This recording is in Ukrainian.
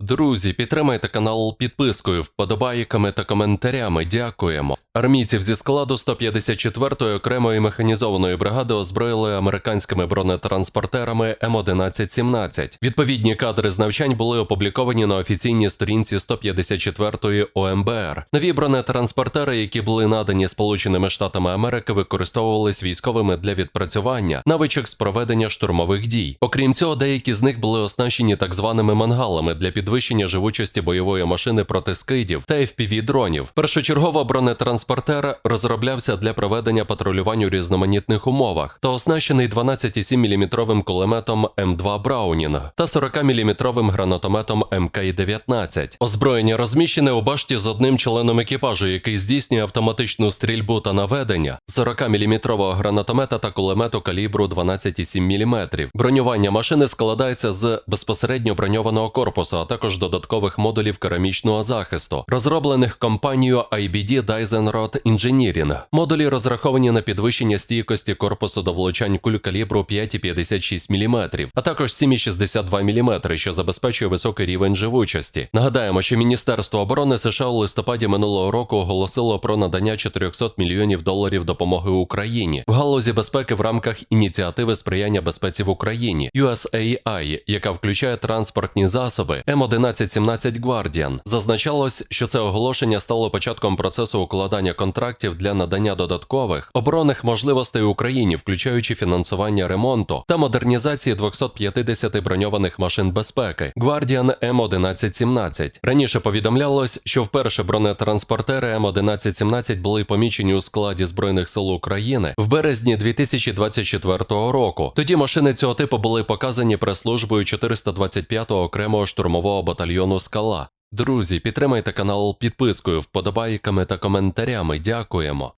Друзі, підтримайте канал підпискою, вподобайками та коментарями. Дякуємо. Армійців зі складу 154-ї окремої механізованої бригади озброїли американськими бронетранспортерами М1117. Відповідні кадри з навчань були опубліковані на офіційній сторінці 154-ї ОМБР. Нові бронетранспортери, які були надані Сполученими Штатами Америки, використовувались військовими для відпрацювання навичок з проведення штурмових дій. Окрім цього, деякі з них були оснащені так званими мангалами для підвищення живучості бойової машини проти скидів та fpv дронів. Першочергово бронетранспортер розроблявся для проведення патрулювань у різноманітних умовах та оснащений 12,7 мм кулеметом М2 Браунінг та 40-мм гранатометом МК-19. Озброєння розміщене у башті з одним членом екіпажу, який здійснює автоматичну стрільбу та наведення, 40-мм гранатомета та кулемету калібру 12,7 мм. Бронювання машини складається з безпосередньо броньованого корпусу, а також додаткових модулів керамічного захисту, розроблених компанією IBD Dyson Engineering. Модулі розраховані на підвищення стійкості корпусу до влучань куль калібру 5,56 мм, а також 7,62 мм, що забезпечує високий рівень живучості. Нагадаємо, що Міністерство оборони США у листопаді минулого року оголосило про надання 400 мільйонів доларів допомоги Україні в галузі безпеки в рамках ініціативи сприяння безпеці в Україні USAI, яка включає транспортні засоби М1117 Guardian. Зазначалось, що це оголошення стало початком процесу укладання контрактів для надання додаткових оборонних можливостей Україні, включаючи фінансування ремонту та модернізації 250 броньованих машин безпеки Guardian М1117. Раніше повідомлялось, що вперше бронетранспортери М1117 були помічені у складі Збройних сил України в березні 2024 року. Тоді машини цього типу були показані прес-службою 425-го окремого штурмового батальйону Скала. Друзі, підтримайте канал підпискою, вподобайками та коментарями. Дякуємо.